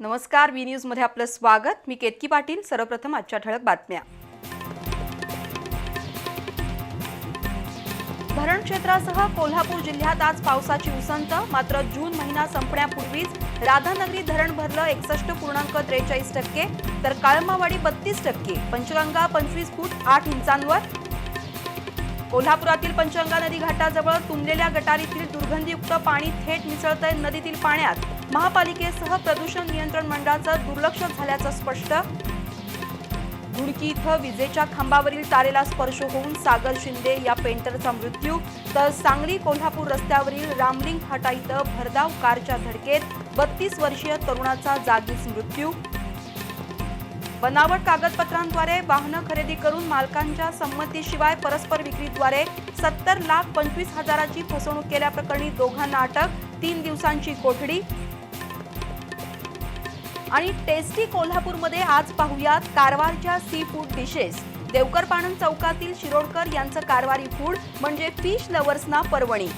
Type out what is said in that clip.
नमस्कार वी न्यूजमध्ये आपलं स्वागत. मी केतकी पाटील. सर्वप्रथम आजच्या ठळक बातम्या. धरण क्षेत्रासह कोल्हापूर जिल्ह्यात आज पावसाची उसंत. मात्र जून महिना संपण्यापूर्वीच राधानगरी धरण भरलं एकसष्ट पूर्णांक त्रेचाळीस टक्के तर काळंबावाडी बत्तीस टक्के. पंचगंगा पंचवीस फूट आठ इंचांवर कोल्हापुरातील पंचगंगा नदी घाटाजवळ तुंबलेल्या गटारीतील दुर्गंधीयुक्त पाणी थेट मिसळतंय नदीतील पाण्यात. महापालिकेसह प्रदूषण नियंत्रण मंडळाचं दुर्लक्ष झाल्याचं स्पष्ट. धुडकी इथं विजेच्या खांबावरील तारेला स्पर्श होऊन सागर शिंदे या पेंटरचा मृत्यू. तर सांगली कोल्हापूर रस्त्यावरील रामलिंग फाटा इथं भरधाव कारच्या धडकेत बत्तीस वर्षीय तरुणाचा जागीच मृत्यू. बनावट कागदपत्रांद्वारे वाहनं खरेदी करून मालकांच्या संमतीशिवाय परस्पर विक्रीद्वारे सत्तर लाख पंचवीस हजाराची फसवणूक केल्याप्रकरणी दोघांना अटक तीन दिवसांची कोठडी. आणि टेस्टी कोल्हापूरमध्ये आज पाहुयात कारवारच्या sea food dishes Devkar Panan चौकातील शिरोडकर यांचं कारवारी फूड म्हणजे फिश लवर्सना पर्वणी.